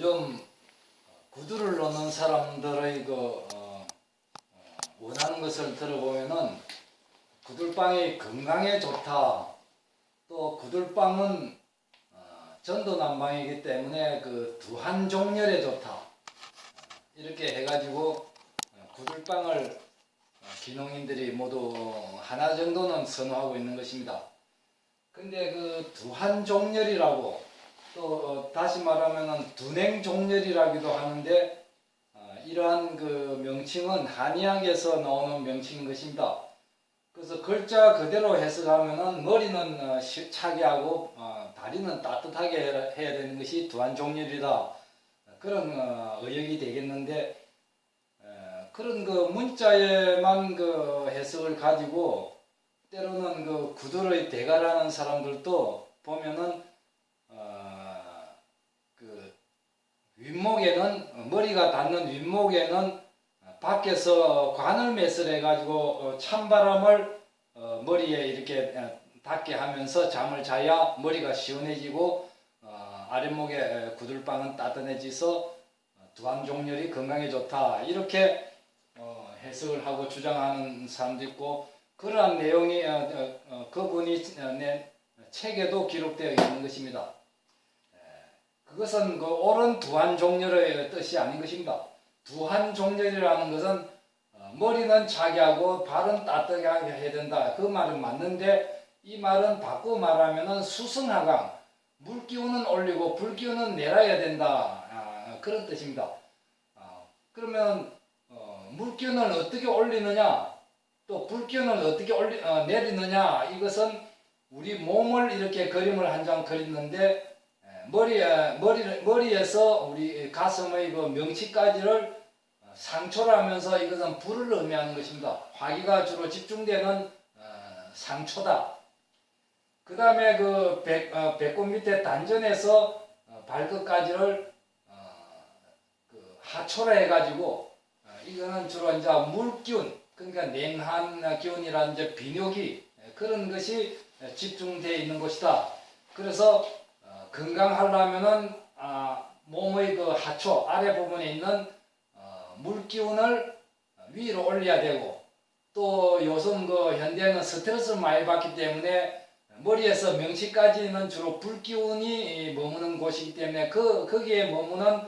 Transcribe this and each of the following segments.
요즘 구두를 넣는 사람들의 그 어, 어, 원하는 것을 들어보면은 구들빵이 건강에 좋다. 또 구들빵은 어, 전도난방이기 때문에 그 두한 종렬에 좋다. 어, 이렇게 해가지고 어, 구들빵을 어, 기농인들이 모두 하나 정도는 선호하고 있는 것입니다. 근데 그 두한 종렬이라고 또 어, 다시 말하면은 두냉종렬이라기도 하는데 어, 이러한 그 명칭은 한의학에서 나오는 명칭인 것입니다. 그래서 글자 그대로 해석하면은 머리는 어, 시- 차게 하고 어, 다리는 따뜻하게 해야 되는 것이 두한종렬이다 그런 어, 의역이 되겠는데 에, 그런 그 문자에만 그 해석을 가지고 때로는 그 구두의 대가라는 사람들도 보면은 어, 그 윗목에는 어, 머리가 닿는 윗목에는 어, 밖에서 관을 매설해 가지고 찬바람을 어, 머리에 이렇게 어, 닿게 하면서 잠을 자야 머리가 시원해지고 어, 아랫목에 에, 구들방은 따뜻해지서 어, 두항종렬이 건강에 좋다 이렇게 어, 해석을 하고 주장하는 사람도 있고 그러한 내용이 어, 어, 어, 그분이 어, 낸 책에도 기록되어 있는 것입니다. 에, 그것은 그 옳은 두한 종렬의 뜻이 아닌 것입니다. 두한 종렬이라는 것은 어, 머리는 차게 하고 발은 따뜻하게 해야 된다. 그 말은 맞는데 이 말은 바꾸고 말하면은 수승하강 물 기운은 올리고 불 기운은 내려야 된다. 아, 그런 뜻입니다. 아, 그러면 어, 물 기운을 어떻게 올리느냐 또 불 기운을 어떻게 올리, 어, 내리느냐 이것은 우리 몸을 이렇게 그림을 한 장 그렸는데 에, 머리에 머리 머리에서 우리 가슴의 그 명치까지를 어, 상초를 하면서 이것은 불을 의미하는 것입니다. 화기가 주로 집중되는 어, 상초다. 그 다음에 그 배, 어, 배꼽 밑에 단전에서 어, 발끝까지를 어, 그 하초라 해가지고 어, 이거는 주로 이제 물기운 그러니까 냉한 기운이라는 이제 비뇨기 에, 그런 것이 집중되어 있는 곳이다. 그래서 어, 건강하려면은 아, 몸의 그 하초 아래 부분에 있는 어, 물 기운을 위로 올려야 되고 또 요즘 그 현대는 스트레스를 많이 받기 때문에 머리에서 명치까지는 주로 불기운이 머무는 곳이기 때문에 그 거기에 머무는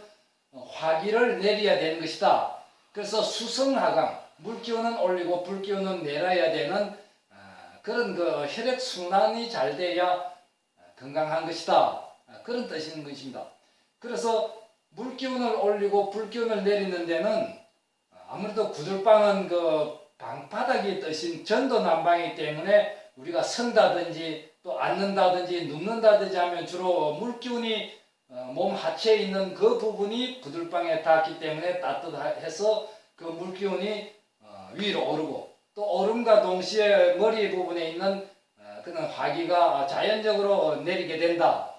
화기를 내려야 되는 것이다. 그래서 수성하강 물기운은 올리고 불기운은 내려야 되는 아, 그런 그 혈액 순환이 잘 돼야 건강한 것이다. 아, 그런 뜻인 것입니다. 그래서 물기운을 올리고 불기운을 내리는 데는 아무래도 구들방은 그 방바닥이 뜻인 전도 난방이기 때문에 우리가 선다든지 또 앉는다든지 눕는다든지 하면 주로 물기운이 어, 몸 하체에 있는 그 부분이 구들방에 닿기 때문에 따뜻해서 그 물기운이 어, 위로 오르고 또 오름과 동시에 머리 부분에 있는 어, 그런 화기가 자연적으로 내리게 된다.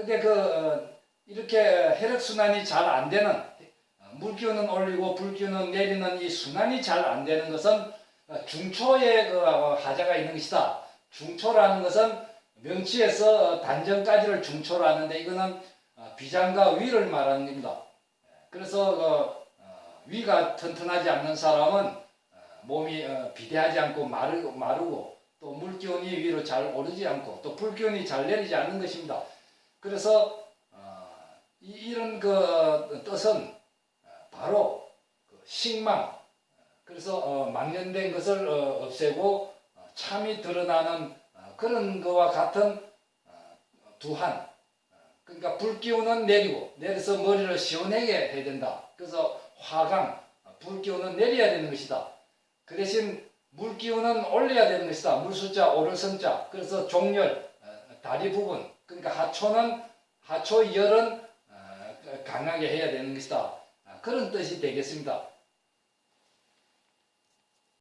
아, 근데 그 어, 이렇게 혈액 순환이 잘 안 되는 어, 물기운은 올리고 불기운은 내리는 이 순환이 잘 안 되는 것은 어, 중초에 하자가 있는 것이다. 중초라는 것은 명치에서 단전까지를 중초로 하는데 이거는 어, 비장과 위를 말하는 겁니다. 그래서 위가 튼튼하지 않는 사람은 어, 몸이 어, 비대하지 않고 마르고 또 물기운이 위로 잘 오르지 않고 또 불기운이 잘 내리지 않는 것입니다. 그래서 어, 이, 이런 그 뜻은 어, 바로 그 식망 그래서 어, 망연된 것을 어, 없애고 어, 참이 드러나는 어, 그런 거와 같은 어, 두한 어, 그러니까 불기운은 내리고 내려서 머리를 시원하게 해야 된다. 그래서 화강 어, 불기운은 내려야 되는 것이다. 그 대신 물기운은 올려야 되는 것이다. 물숫자 오를성자 그래서 어, 다리 부분 그러니까 하초는 하초 열은 어, 강하게 해야 되는 것이다. 아, 그런 뜻이 되겠습니다.